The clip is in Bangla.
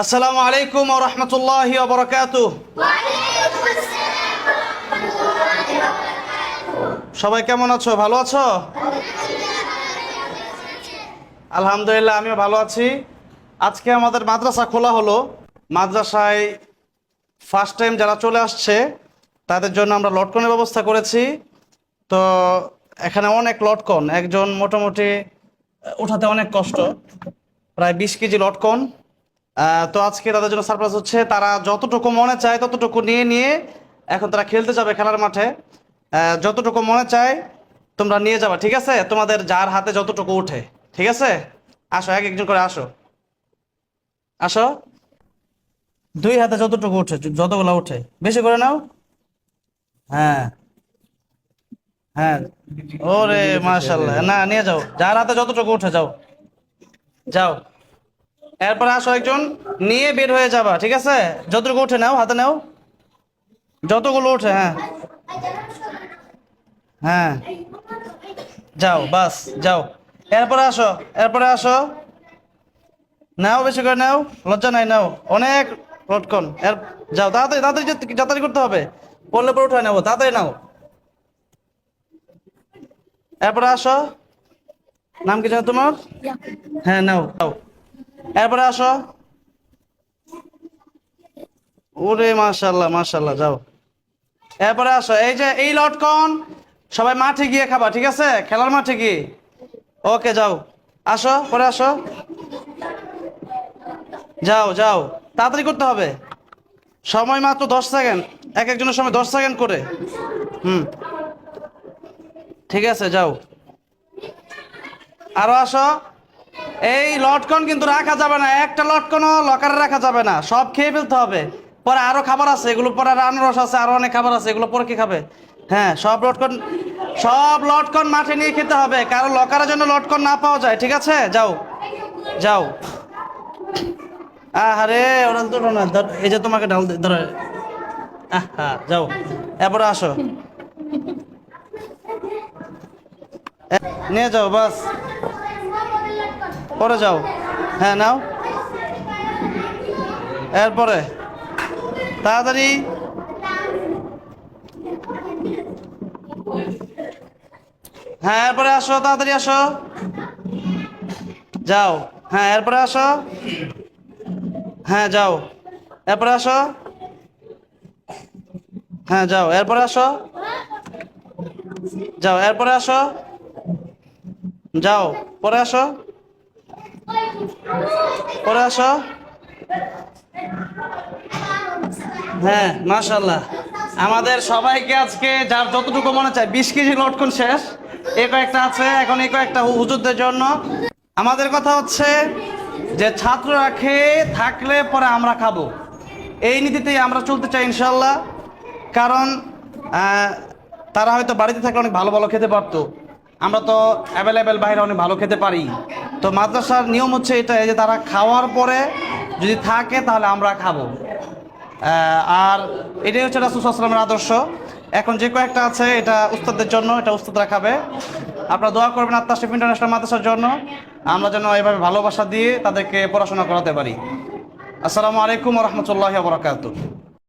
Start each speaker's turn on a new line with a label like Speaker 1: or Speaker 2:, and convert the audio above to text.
Speaker 1: আসসালামু আলাইকুম ওয়া রাহমাতুল্লাহি ওয়া বারাকাতুহু। সবাই কেমন আছো? ভালো আছো? আলহামদুলিল্লাহ, আমিও ভালো আছি। আজকে আমাদের মাদ্রাসা খোলা হলো। মাদ্রাসায় ফার্স্ট টাইম যারা চলে আসছে, তাদের জন্য আমরা লটকনের ব্যবস্থা করেছি। তো এখানে অনেক লটকন। একজন মোটামুটি উঠাতে অনেক কষ্ট। প্রায় বিশ কেজি লটকন। তো আজকে তাদের জন্য সারপ্রাইজ হচ্ছে, তারা যতটুকু মনে চায় ততটুকু নিয়ে নিয়ে এখন তারা খেলতে যাবে খেলার মাঠে। যতটুকু মনে চায় তোমরা নিয়ে যাবা, ঠিক আছে? তোমাদের যার হাতে যতটুকু উঠে, ঠিক আছে? আসো, এক একজন করে আসো। আসো। দুই হাতে যতটুকু উঠে যতগুলো উঠে। বেশি করে নাও। হ্যাঁ। হ্যাঁ। ওরে মাশাল্লাহ না, নিয়ে যাও। যার হাতে যতটুকু উঠে, যাও। যাও। এরপরে আসো একজন নিয়ে বের হয়ে যাবা ঠিক আছে? যতটুকু উঠে নাও হাতে নাও। যতগুলো উঠে হ্যাঁ। হ্যাঁ। যাও বাস যাও। এরপরে আসো এরপরে আসো। নাও বেশি করে নাও। লজ্জা নাই নাও। অনেক লটকন। এর যাও তাড়াতাড়ি তাড়াতাড়ি যেতে- তাড়াতাড়ি করতে হবে। পড়লে পরে উঠে নেব তাড়াতাড়ি নাও। এরপরে আসো। নাম কি জানো তোমার? হ্যাঁ নাও নাও। এরপরে আসো। ওরে মাশাল্লাহ মাশাল্লাহ যাও। এরপরে আসো, এই যে এই লটকন সবাই মাঠে গিয়ে খাবা, ঠিক আছে? খেলার মাঠে গিয়ে। ওকে, যাও। আসো, পরে আসো। যাও যাও। তাড়াতাড়ি করতে হবে। সময় মাত্র দশ সেকেন্ড, এক একজনের সময় দশ সেকেন্ড করে। হুম। ঠিক আছে, যাও। আরও আসো। এই লটকন কিন্তু রাখা যাবে না, একটা লটকনও লকারে রাখা যাবে না, সব খেয়ে ফেলতে হবে। পরে আরও খাবার আছে, এগুলো পরে আনারস আছে, আরও অনেক খাবার আছে, এগুলো পরে কি খাবে? হ্যাঁ সব লটকন সব লটকন মাঠে নিয়ে খেতে হবে, কারও লকারের জন্য লটকন না পাওয়া যায়, ঠিক আছে? যাও যাও। আরে ওরা তো না এই যে তোমাকে দে- ধরে। আহা, যাও, এরপরে আসো। নিয়ে যাও, বাস। পরে যাও। হ্যাঁ নাও। এরপরে, তাড়াতাড়ি। হ্যাঁ এরপরে আসো, তাড়াতাড়ি আসো। যাও। হ্যাঁ এরপরে আসো। হ্যাঁ যাও। এরপরে আসো। হ্যাঁ যাও। এরপরে আসো। যাও, এরপরে আসো। যাও, পরে আসো। পরে আসো। হ্যাঁ মাশাল্লাহ আমাদের সবাইকে আজকে যার যতটুকু মনে চায়, বিশ কেজি লটকন শেষ। এ কয়েকটা আছে, এখন এই কয়েকটা হুজুরদের জন্য। আমাদের কথা হচ্ছে যে ছাত্ররা খেয়ে থাকলে পরে আমরা খাব। এই নীতিতেই আমরা চলতে চাই ইনশাল্লাহ কারণ তারা হয়তো বাড়িতে থাকলে অনেক ভালো ভালো খেতে পারতো। আমরা তো অ্যাভেলেবেল বাইরে অনেক ভালো খেতে পারি। তো মাদ্রাসার নিয়ম হচ্ছে এটা যে তারা খাওয়ার পরে যদি থাকে তাহলে আমরা খাব। আর এটাই হচ্ছে রাসুল আসলামের আদর্শ। এখন যে কয়েকটা আছে, এটা উস্তাদদের জন্য, এটা উস্তাদরা খাবে। আপনারা দোয়া করবেন আত্মাশিফ ইন্টারন্যাশনাল মাদ্রাসার জন্য। আমরা যেন এভাবে ভালোবাসা দিয়ে তাদেরকে পড়াশোনা করাতে পারি। আসসালামু আলাইকুম রহমতুল্লাহ বরকাত